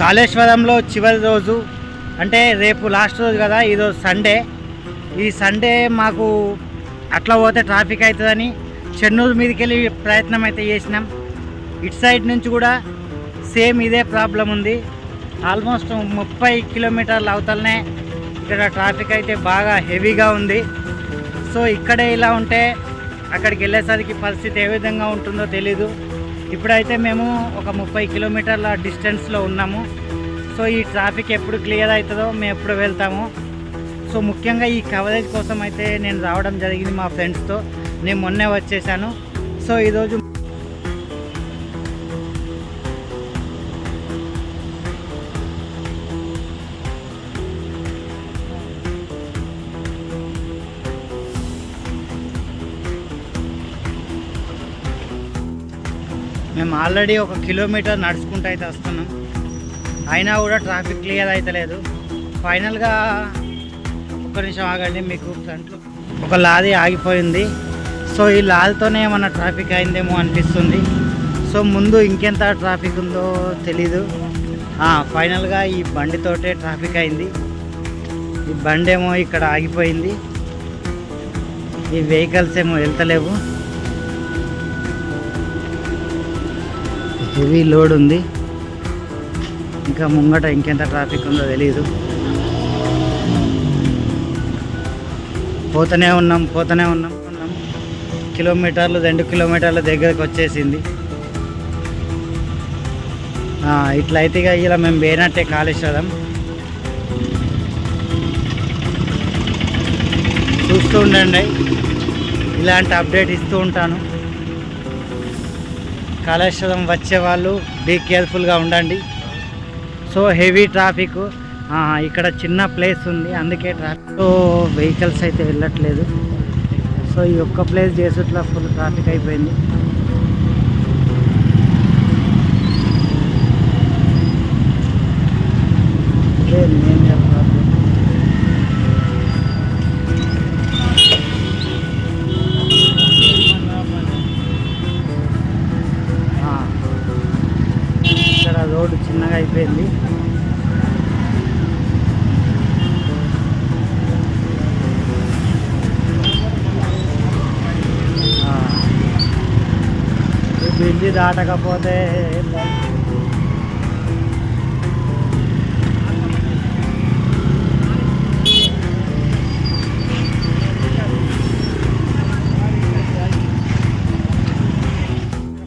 కాళేశ్వరంలో చివరి రోజు అంటే రేపు లాస్ట్ రోజు కదా ఈరోజు సండే ఈ సండే మాకు అట్లా పోతే ట్రాఫిక్ అవుతుందని చెన్నూరు మీదకి వెళ్ళి ప్రయత్నం అయితే చేసినాం. ఇటు సైడ్ నుంచి కూడా సేమ్ ఇదే ప్రాబ్లం ఉంది. ఆల్మోస్ట్ ముప్పై కిలోమీటర్లు అవతలనే ఇక్కడ ట్రాఫిక్ అయితే బాగా హెవీగా ఉంది. సో ఇక్కడే ఇలా ఉంటే అక్కడికి వెళ్ళేసరికి పరిస్థితి ఏ విధంగా ఉంటుందో తెలీదు. ఇప్పుడైతే మేము ఒక ముప్పై కిలోమీటర్ల డిస్టెన్స్లో ఉన్నాము. సో ఈ ట్రాఫిక్ ఎప్పుడు క్లియర్ అవుతుందో మేము ఎప్పుడు వెళ్తాము. సో ముఖ్యంగా ఈ కవరేజ్ కోసం అయితే నేను రావడం జరిగింది మా ఫ్రెండ్స్తో. నేను మొన్నే వచ్చేసాను. సో ఈరోజు మేము ఆల్రెడీ ఒక కిలోమీటర్ నడుచుకుంటూ అయితే వస్తున్నాం. అయినా కూడా ట్రాఫిక్ క్లియర్ అవుతలేదు ఫైనల్గా ఒక్క నిమిషం ఆగండి మీకు ఫ్రంట్లో ఒక లారీ ఆగిపోయింది. సో ఈ లారీతోనే ఏమన్నా ట్రాఫిక్ అయిందేమో అనిపిస్తుంది. సో ముందు ఇంకెంత ట్రాఫిక్ ఉందో తెలీదు. ఫైనల్గా ఈ బండితోటే ట్రాఫిక్ అయింది. ఈ బండి ఏమో ఇక్కడ ఆగిపోయింది. ఈ వెహికల్స్ ఏమో వెళ్తలేవు. హెవీ లోడ్ ఉంది. ఇంకా ముంగట ఇంకెంత ట్రాఫిక్ ఉందో తెలియదు పోతూనే ఉన్నాం పోతూనే ఉన్నాం. ఉన్నాం కిలోమీటర్లు రెండు కిలోమీటర్ల దగ్గరకు వచ్చేసింది. ఇట్లా అయితే ఇలా మేము పోయినట్టే కాళేశ్వరం. చూస్తూ ఉండండి. ఇలాంటి అప్డేట్ ఇస్తూ ఉంటాను. కాళేశ్వరం వచ్చే వాళ్ళు బీ కేర్ఫుల్గా ఉండండి. సో హెవీ ట్రాఫిక్ ఇక్కడ చిన్న ప్లేస్ ఉంది అందుకే ట్రాఫిక్ వెహికల్స్ అయితే వెళ్ళట్లేదు. సో ఈ ఒక్క ప్లేస్ చేసేట్లా ఫుల్ ట్రాఫిక్ అయిపోయింది. రోడ్డు చిన్నగా అయిపోయింది. బిల్లి దాటకపోతే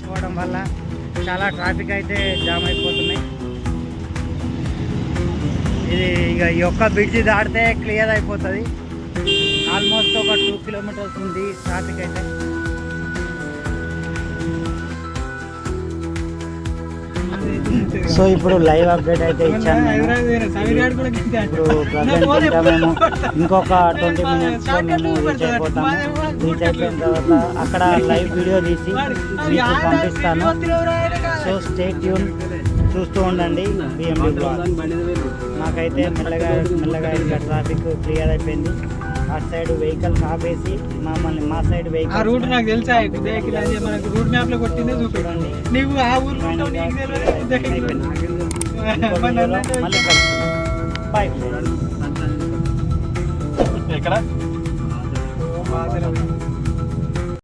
పోవడం వల్ల చాలా ట్రాఫిక్ అయితే జామ్ అయిపోతున్నాయి. ఇది ఇక ఈ ఒక్క బ్రిడ్జి దాటితే క్లియర్ అయిపోతుంది. ఆల్మోస్ట్ ఒక టూ కిలోమీటర్స్ ఉంది ట్రాఫిక్ అయితే. సో ఇప్పుడు లైవ్ అప్డేట్ అయితే ఇచ్చాను ఇప్పుడు ప్రజెంట్ మేము ఇంకొక ట్వంటీ మినిట్స్లో మేము రీచ్ అయిపోతాము రీచ్ అయిపోయిన తర్వాత అక్కడ లైవ్ వీడియో తీసి మీకు పంపిస్తాను. సో స్టే ట్యూన్ చూస్తూ ఉండండి బిఎండి బ్లాగ్ మాకైతే మెల్లగా మెల్లగా ఇంకా ట్రాఫిక్ క్లియర్ అయిపోయింది. ఆ సైడ్ వెహికల్స్ ఆపేసి మమ్మల్ని మా సైడ్ ఆ వెహికల్ రూట్ నాకు తెలుసా? ఉదయకి రాజే మనకు రూట్ మ్యాప్లో కొట్టిందే చూపి. చూడండి. నువ్వు ఆ ఊరు నీకు తెలియదు ఉదయకి అయిపోయింది. ఇంకో మరి వీడియోలో నన్ను మళ్ళీ బాయ్ ఎక్కడ?